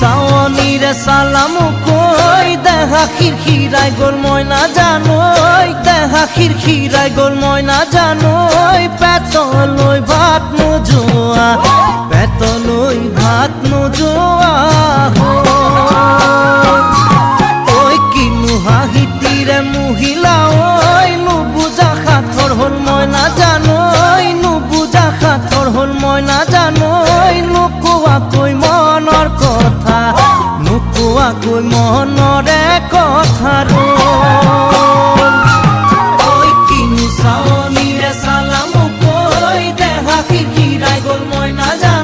সাওয়ানিরে সালাম কই? দেহা খিরখিরাই গোল ময়না জানোই। দেহা খিরখিরাই গোল ময়না জানোই। পেতলই ভাত নোজোয়া, পেতলই ভাত নোজোয়া ওই কিনু হাহিতিরে মহিলা ওই? নুবুজা খাথর হল ময়না জানোই। নুবুজা খাথর হল ময়না জানোই। মনরে কথার সালাম কই দেখা কি কিরাই গল ময়না যা